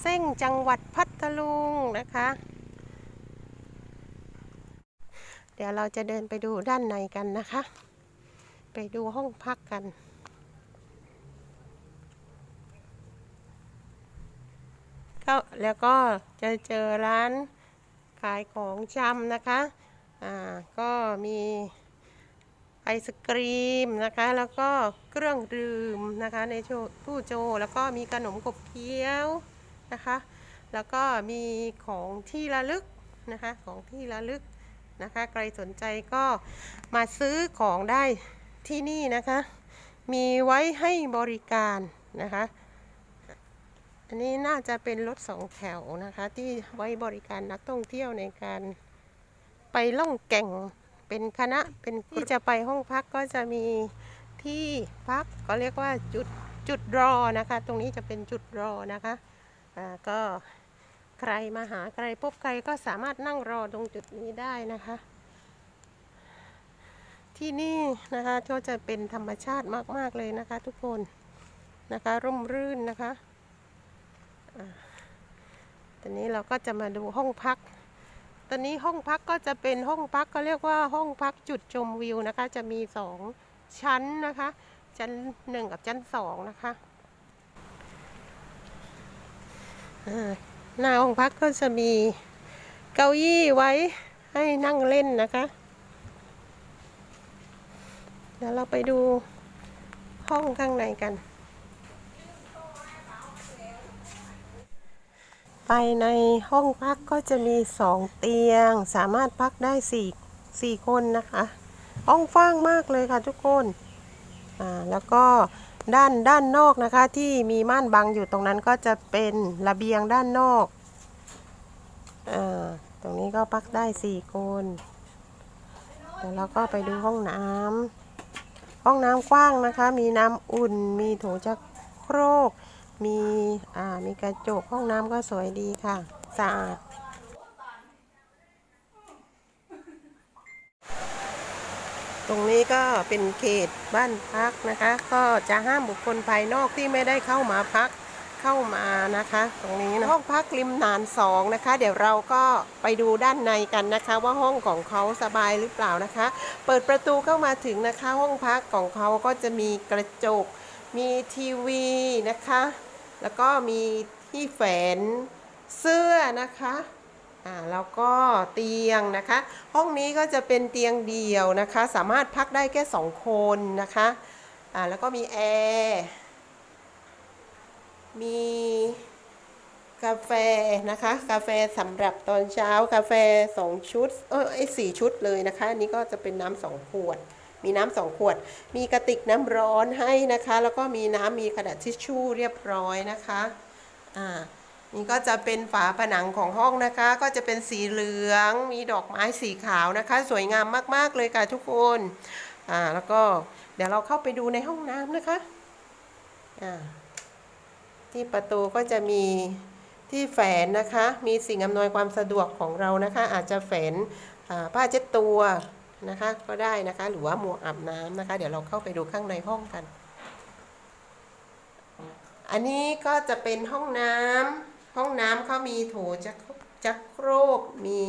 เส้งจังหวัดพัทลุงนะคะ เดี๋ยวเราจะเดินไปดูด้านในกันนะคะ ไปดูห้องพักกันก็แล้วก็จะเจอร้านขายของชำนะคะ อ่า ก็มีไอศกรีมนะคะ แล้วก็เครื่องดื่มนะคะ ในโชตู้โจ แล้วก็มีขนมกบเคี้ยว นะคะ แล้วก็มีของที่ระลึกนะคะ ของที่ระลึกนะคะ ใครสนใจก็มาซื้อของได้ที่นี่นะคะ มีไว้ให้บริการนะคะ อันนี้น่าจะเป็นรถสองแถวนะคะ ที่ไว้บริการนักท่องเที่ยวในการไปล่องแก่งเป็นคณะเป็นที่จะไปห้องพักก็จะมีที่พักก็เรียกว่าจุดจุดรอนะคะ ตรงนี้จะเป็นจุดรอนะคะ ก็ใครมาหาใครพบใครก็สามารถนั่งรอตรงจุดนี้ได้นะคะ ที่นี่นะคะก็จะเป็นธรรมชาติมาก ๆ เลยนะคะ ทุกคนนะคะร่มรื่นนะคะตอนนี้เราก็จะมาดูห้องพัก ตอนนี้ห้องพักก็จะเป็นห้องพักก็เรียกว่าห้องพักจุดชมวิวนะคะ จะมีสองชั้นนะคะ ชั้นหนึ่งกับชั้นสองนะคะอ่า หน้าห้องพักก็จะมีเก้าอี้ไว้ให้นั่งเล่นนะคะ เดี๋ยวเราไปดูห้องข้างในกัน ไปในห้องพักก็จะมีสองเตียง สามารถพักได้สี่สี่คนนะคะ ห้องฟ้างมากเลยค่ะทุกคน อ่า แล้วก็ ด้านด้านนอกนะคะ ที่มีม่านบังอยู่ตรงนั้นก็จะเป็นระเบียงด้านนอกอ่าตรงนี้ก็พักได้สี่คนเดี๋ยวเราก็ไปดูห้องน้ำห้องน้ำกว้างนะคะ มีน้ำอุ่น มีโถชักโครก มีอ่ามีกระจกห้องน้ำก็สวยดีค่ะ สะอาด ตรงนี้ก็เป็นเขตบ้านพักนะคะ ก็จะห้ามบุคคลภายนอกที่ไม่ได้เข้ามาพักเข้ามานะคะ ตรงนี้นะห้องพักริมนานสองนะคะ เดี๋ยวเราก็ไปดูด้านในกันนะคะ ว่าห้องของเขาสบายหรือเปล่านะคะ เปิดประตูเข้ามาถึงนะคะ ห้องพักของเขาก็จะมีกระจก มีทีวีนะคะ แล้วก็มีที่แฝนเสื้อนะคะ อ่าแล้วก็เตียงนะคะ ห้องนี้ก็จะเป็นเตียงเดี่ยวนะคะ สามารถพักได้แค่สองคนนะคะอ่าแล้วก็มีแอร์มีกาแฟนะคะ กาแฟสำหรับตอนเช้ากาแฟสองชุดเออไอสี่ชุดเลยนะคะอันนี้ก็จะเป็นน้ำสองขวด มีน้ำสองขวด มีกระติกน้ำร้อนให้นะคะ แล้วก็มีน้ำมีกระดาษทิชชู่เรียบร้อยนะคะอ่า นี่ก็จะเป็นฝาผนังของห้องนะคะ ก็จะเป็นสีเหลืองมีดอกไม้สีขาวนะคะ สวยงามมาก ๆ เลยค่ะทุกคนอ่าแล้วก็เดี๋ยวเราเข้าไปดูในห้องน้ำนะคะอ่าที่ประตูก็จะมีที่แฝนนะคะ มีสิ่งอำนวยความสะดวกของเรานะคะ อาจจะแฝนผ้าเช็ดตัวนะคะ ก็ได้นะคะ หรือว่าหมวกอาบน้ำนะคะ เดี๋ยวเราเข้าไปดูข้างในห้องกัน อันนี้ก็จะเป็นห้องน้ำ ห้องน้ำเขามีโถจักจักโครกมี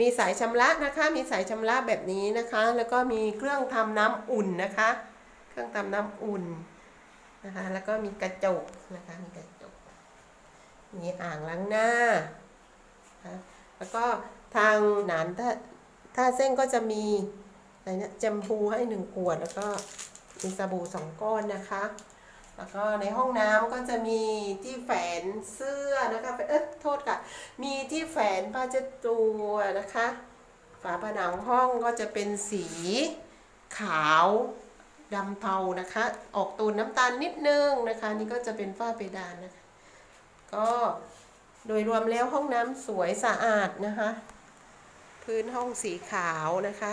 มีสายชำระนะคะ มีสายชำระแบบนี้นะคะ แล้วก็มีเครื่องทำน้ำอุ่นนะคะ เครื่องทำน้ำอุ่นนะคะ แล้วก็มีกระจกนะคะ มีกระจก มีอ่างล้างหน้านะะแล้วก็ทางหนานถ้าถ้าเส้นก็จะมีอะไรเนี่ยแจมพูให้หนึ่งขวด แล้วก็มีสบู่สองก้อนนะคะ แล้วก็ในห้องน้ำก็จะมีที่แฝนเสื้อนะคะเอ๊ะโทษค่ะ มีที่แฝนผ้าเช็ดตัวนะคะ ฝาผนังห้องก็จะเป็นสีขาวดำเทานะคะ ออกตูนน้ำตาลนิดนึงนะคะ นี่ก็จะเป็นฝ้าเพดานนะคะ ก็โดยรวมแล้วห้องน้ำสวยสะอาดนะคะ พื้นห้องสีขาวนะคะ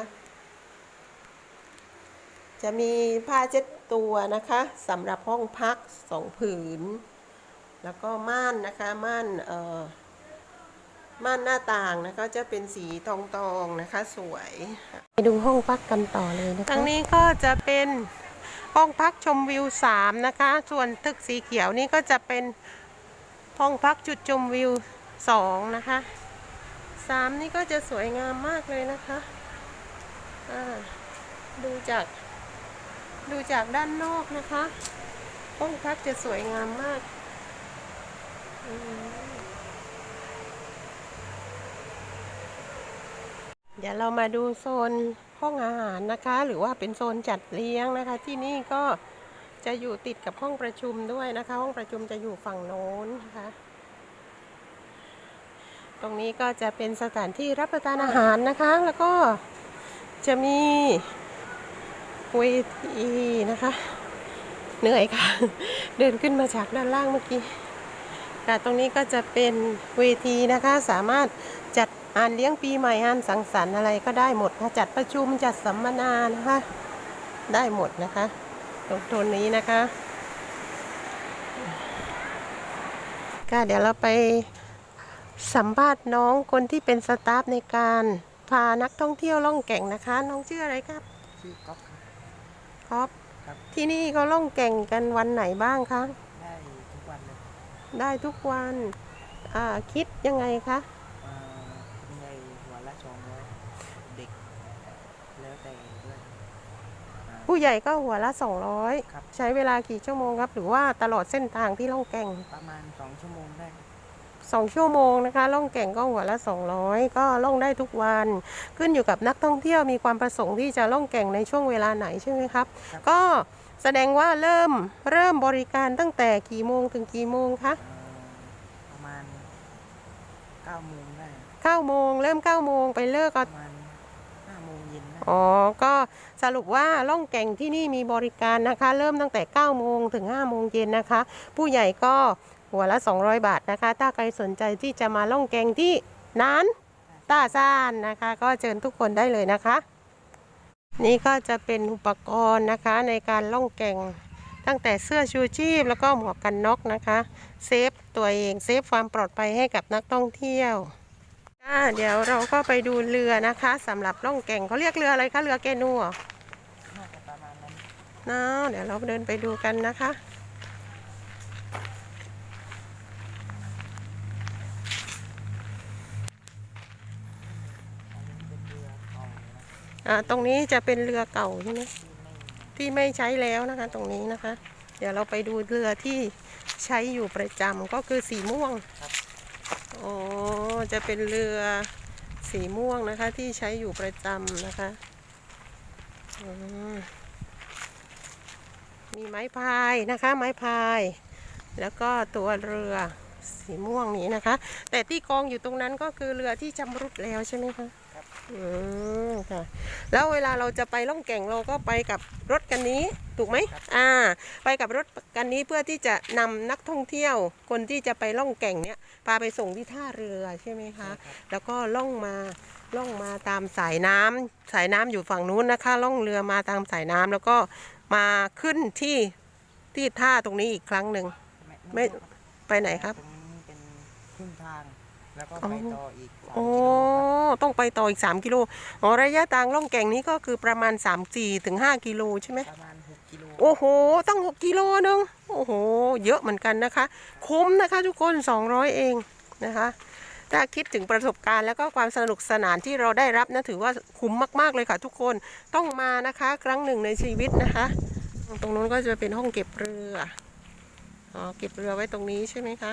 จะมีผ้าเช็ดตัวนะคะสำหรับห้องพักสองผืน แล้วก็ม่านนะคะม่านเอ่อม่านหน้าต่างนะคะจะเป็นสีทองตองๆนะคะสวยไปดูห้องพักกันต่อเลยนะคะทางนี้ก็จะเป็นห้องพักชมวิวสามนะคะ ส่วนตึกสีเขียวนี่ก็จะเป็นห้องพักจุดชมวิวสองนะคะสามนี่ก็จะสวยงามมากเลยนะคะอ่าดูจาก ดูจากด้านนอกนะคะห้องพักจะสวยงามมากอืมเดี๋ยวเรามาดูโซนห้องอาหารนะคะ หรือว่าเป็นโซนจัดเลี้ยงนะคะ ที่นี่ก็จะอยู่ติดกับห้องประชุมด้วยนะคะ ห้องประชุมจะอยู่ฝั่งโน้นนะคะ ตรงนี้ก็จะเป็นสถานที่รับประทานอาหารนะคะ แล้วก็จะมี เวทีนะคะ เหนื่อยค่ะ เดินขึ้นมาจากด้านล่างเมื่อกี้ค่ะตรงนี้ก็จะเป็นเวทีนะคะ สามารถจัดงานเลี้ยงปีใหม่งานสังสรรค์อะไรก็ได้หมดค่ะจัดประชุมจัดสัมมนานะคะ ได้หมดนะคะ ตรงโซนนี้นะคะก็เดี๋ยวเราไปสัมภาษณ์น้องคนที่เป็นสตาฟในการพานักท่องเที่ยวล่องแก่งนะคะ น้องชื่ออะไรครับ ชื่อก๊อฟ ครับครับ ครับ ที่นี่เขาล่องแก่งกันวันไหนบ้างคะได้ทุกวันเลยได้ทุกวันอ่าคิดยังไงคะอ่าคุณยายหัวละสองร้อยเด็ก แล้วแต่ด้วยอ่า ผู้ใหญ่ก็หัวละ ครับ 200 ใช้เวลากี่ชั่วโมงครับ หรือว่าตลอดเส้นทางที่ล่องแก่งประมาณสองชั่วโมงได้ 2 ชั่วโมงนะคะ ล่องแก่งก็หัวละ 200 ก็ล่องได้ทุกวัน ขึ้นอยู่กับนักท่องเที่ยวมีความประสงค์ที่จะล่องแก่งในช่วงเวลาไหนใช่ไหมครับครับก็แสดงว่าเริ่มเริ่มบริการตั้งแต่กี่โมงถึงกี่โมงคะอ่าประมาณเก้าโมงได้9โมงเริ่ม9โมงไปเลิกปก็ระมาณห้าโมงเย็นได้อ๋อ ก็สรุปว่าล่องแก่งที่นี่มีบริการนะคะ เริ่มตั้งแต่9โมงถึง5โมงเย็นนะคะ ผู้ใหญ่ก็ หัวละ 200 บาทนะคะ ถ้าใครสนใจที่จะมาล่องแกงที่นั้นต้าซ่านนะคะ ก็เชิญทุกคนได้เลยนะคะ นี่ก็จะเป็นอุปกรณ์นะคะในการล่องแกงตั้งแต่เสื้อชูชีพแล้วก็หมวกกันน็อกนะคะ เซฟตัวเองเซฟความปลอดภัยให้กับนักท่องเที่ยวเดี๋ยวเราก็ไปดูเรือนะคะสำหรับล่องแก่งเขาเรียกเรืออะไรคะเรือแกนูเหรอน่าจะประมาณนั้นเนาะเดี๋ยวเราเดินไปดูกันนะคะ อันนี้เป็นเรือเก่านะ อ่า ตรงนี้จะเป็นเรือเก่าใช่ไหมที่ไม่ที่ไม่ใช้แล้วนะคะ ตรงนี้นะคะ เดี๋ยวเราไปดูเรือที่ใช้อยู่ประจำก็คือสีม่วงอ๋อจะเป็นเรือสีม่วงนะคะ ที่ใช้อยู่ประจำนะคะอืมมีไม้พายนะคะ ไม้พาย แล้วก็ตัวเรือสีม่วงนี้นะคะ แต่ที่กองอยู่ตรงนั้นก็คือเรือที่ชำรุดแล้วใช่ไหมคะครับ อืมค่ะ แล้วเวลาเราจะไปล่องแก่งเราก็ไปกับรถกันนี้ถูกไหมอ่า ไปกับรถกันนี้เพื่อที่จะนำนักท่องเที่ยว คนที่จะไปล่องแก่งเนี้ยพาไปส่งที่ท่าเรือใช่ไหมคะใช่ครับแล้วก็ล่องมาล่องมาตามสายน้ำสายน้ำอยู่ฝั่งนู้นนะคะ ล่องเรือมาตามสายน้ำแล้วก็มาขึ้นที่ที่ท่าตรงนี้อีกครั้งหนึ่ง ไม่ครับไปไหนครับ ตรงนี้เป็นครึ่งทาง แล้วก็อ๋อไปต่ออีกสามโอ้กิโลครับต้องไปต่ออีก 3 กิโลอ๋อระยะทางล่องแก่งนี้ก็คือประมาณ3 4ถึง5กิโลใช่ไหม ประมาณหกกิโลโอ้โหตั้ง6กิโลนึง โอ้โห เยอะเหมือนกันนะคะ คุ้มนะคะทุกคน 200 เองนะคะ ถ้าคิดถึงประสบการณ์แล้วก็ความสนุกสนานที่เราได้รับนะถือว่าคุ้มมาก ๆ เลยค่ะทุกคน ต้องมานะคะ ครั้งหนึ่งในชีวิตนะคะ ตรงนู้นก็จะเป็นห้องเก็บเรือ อ๋อ เก็บเรือไว้ตรงนี้ใช่ไหมคะ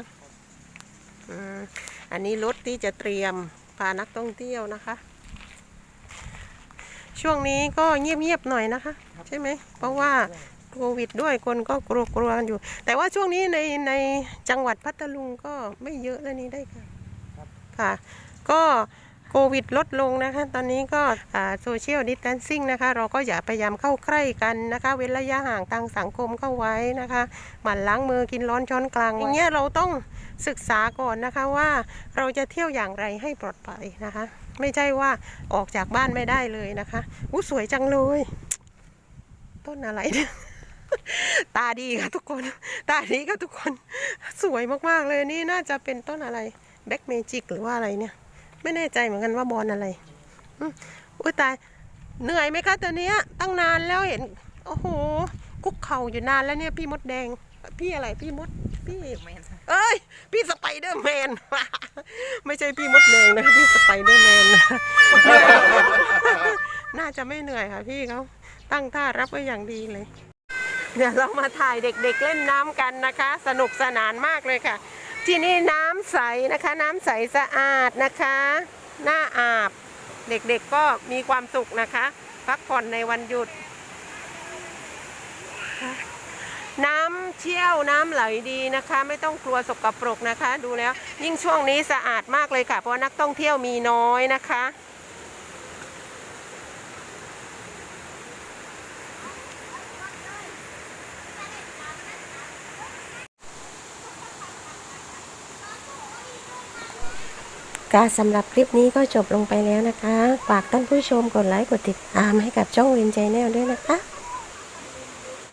อืม อันนี้รถที่จะเตรียมพานักท่องเที่ยวนะคะ ช่วงนี้ก็เงียบๆหน่อยนะคะ ใช่ไหม เพราะว่าโควิดด้วยคนก็กลัวกลัวกันอยู่ แต่ว่าช่วงนี้ในในจังหวัดพัทลุงก็ไม่เยอะแล้วนี้ได้ค่ะครับค่ะ ก็ โควิดลดลงนะคะ ตอนนี้ก็โซเชียลดิส a ทนซิ่งนะคะ เราก็อย่าพยายามเข้าใกล้กันนะคะ เว้นระยะห่างทางสังคมเข้าไว้นะคะหมั่นล้างมือกินร้อนช้อนกลางอย่างเงี้ยเราต้องศึกษาก่อนนะคะว่าเราจะเที่ยวอย่างไรให้ปลอดภัยนะคะ ไม่ใช่ว่าออกจากบ้านไม่ได้เลยนะคะอู้สวยจังเลย ต้นอะไรเนี่ยตาดีค่ะทุกคน ตาดีค่ะทุกคน สวยมาก ๆ เลยนี่น่าจะเป็นต้นอะไรแบ็กเมจิกหรือว่าอะไรเนี่ย ไม่แน่ใจเหมือนกันว่าบอลอะไรอุ้ยตายเหนื่อยไหมคะตอนเนี้ย ตั้งนานแล้วเห็น โอ้โห คุกเข่าอยู่นานแล้วเนี่ยพี่มดแดง พี่อะไรพี่มด พี่ไม่เห็นเอ้ย พี่สไปเดอร์แมน ไม่ใช่พี่มดแดงนะพี่สไปเดอร์แมนนะน่าจะไม่เหนื่อยค่ะพี่เขาตั้งท่ารับไว้อย่างดีเลย เดี๋ยวเรามาถ่ายเด็กๆเล่นน้ำกันนะคะ สนุกสนานมากเลยค่ะ ที่นี่น้ำใสนะคะ น้ำใสสะอาดนะคะ หน้าอาบ เด็กๆก็มีความสุขนะคะ พักผ่อนในวันหยุด น้ำเชี่ยวน้ำไหลดีนะคะ ไม่ต้องกลัวสกปรกนะคะ ดูแล้วยิ่งช่วงนี้สะอาดมากเลยค่ะ เพราะนักท่องเที่ยวมีน้อยนะคะ ก็สำหรับคลิปนี้ก็จบลงไปแล้วนะคะ ฝากท่านผู้ชมกดไลค์กดติดตามให้กับช่องเรนใจแนลด้วยนะคะ